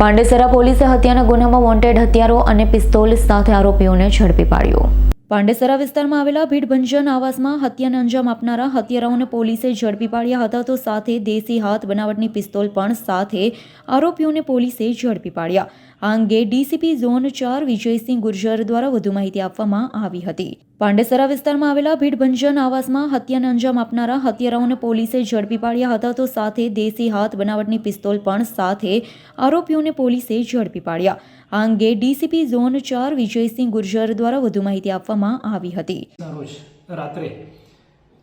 પાંડેસરા પોલીસે હત્યાના ગુનામાં વોન્ટેડ હત્યારો અને પિસ્તોલ સાથે આરોપીઓને ઝડપી પાડ્યો. પાંડેસરા વિસ્તારમાં આવેલા ભીડભંજન આવાસમાં હત્યાને અંજામ આપનારા હત્યારાઓને પોલીસે ઝડપી પાડ્યા હતા તો સાથે દેશી હાથ બનાવટની પિસ્તોલ પણ સાથે આરોપીઓને પોલીસે ઝડપી પાડ્યા. આ અંગે ડીસીપી ઝોન ચાર વિજયસિંહ ગુર્જર દ્વારા વધુ માહિતી આપવામાં આવી હતી. પાંડેસરા વિસ્તારમાં આવેલા ભીડભંજન આવાસમાં હત્યાને અંજામ આપનારા હત્યારાઓને પોલીસે ઝડપી પાડ્યા હતા તો સાથે દેશી હાથ બનાવટની પિસ્તોલ પણ સાથે આરોપીઓને પોલીસે ઝડપી પાડ્યા. આ અંગે ડીસીપી ઝોન ચાર વિજયસિંહ ગુર્જર દ્વારા વધુ માહિતી આપવામાં આવી હતી. રાત્રે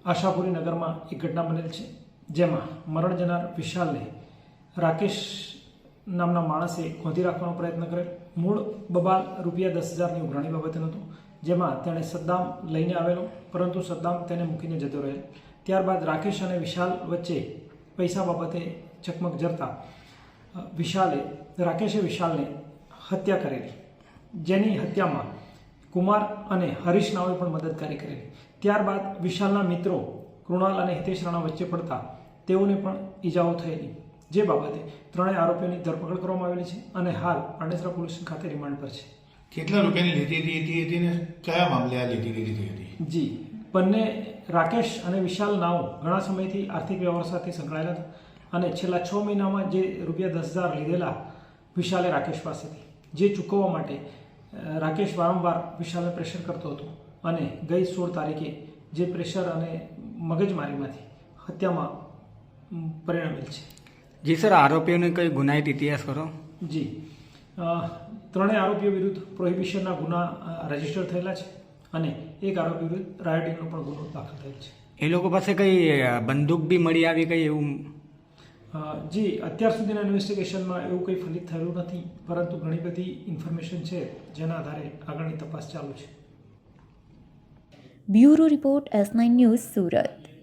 આશાપુરી નગરમાં એક ઘટના બનેલ છે, જેમાં મરણ જનાર વિશાલને રાકેશ નામના માણસે ખોધી રાખવાનો પ્રયત્ન કરેલ. મૂળ બબાલ રૂપિયા દસ હજારની ઉઘરાણી બાબતે હતું જેમાં તેણે સદ્દામ લઈને આવેલો, પરંતુ સદ્દામ તેને મૂકીને જતો રહેલ ત્યારબાદ રાકેશ અને વિશાલ વચ્ચે પૈસા બાબતે ચકમક જરતા વિશાલે, રાકેશે વિશાલને હત્યા કરેલી. જેની હત્યામાં કુમાર અને હરીશ નાઓએ પણ મદદકારી કરેલી. ત્યારબાદ વિશાલના મિત્રો કૃણાલ અને હિતેશ રાણા વચ્ચે પડતા તેઓને પણ ઈજાઓ થયેલી. જે બાબતે ત્રણેય આરોપીઓની ધરપકડ કરવામાં આવેલી છે અને હાલ પાંડેસરા પોલીસ ખાતે રિમાન્ડ પર છે. કેટલા રૂપિયાની લીધી હતી હતી હતી ને કયા મામલે આ લીધી લીધી હતી? જી બંને રાકેશ અને વિશાલ નાઓ ઘણા સમયથી આર્થિક વ્યવહાર સાથે સંકળાયેલા હતા અને છેલ્લા છ મહિનામાં જે રૂપિયા દસ હજાર લીધેલા વિશાલે રાકેશ પાસેથી જે ચૂકવવા માટે રાકેશ વારંવાર વિશાલને પ્રેશર કરતો હતો અને ગઈ સોળ તારીખે જે પ્રેશર અને મગજમારીમાંથી હત્યામાં પરિણમેલ છે. જી સર આરોપીઓને કઈ ગુનાહિત ઇતિહાસ કરો જી. ત્રણેય આરોપીઓ વિરુદ્ધ પ્રોહિબિશનના ગુના રજિસ્ટર થયેલા છે અને એક આરોપી વિરુદ્ધ રાયોટિંગનો પણ ગુનો દાખલ થયેલ છે. એ લોકો પાસે કંઈ બંદૂક બી મળી આવી કંઈ એવું? જી અત્યાર સુધીના ઇન્વેસ્ટિગેશનમાં એવું કંઈ ફલિત થયેલું નથી પરંતુ ઘણી બધી ઇન્ફોર્મેશન છે જેના આધારે આગળની તપાસ ચાલુ છે. Bureau report S nine news Surat.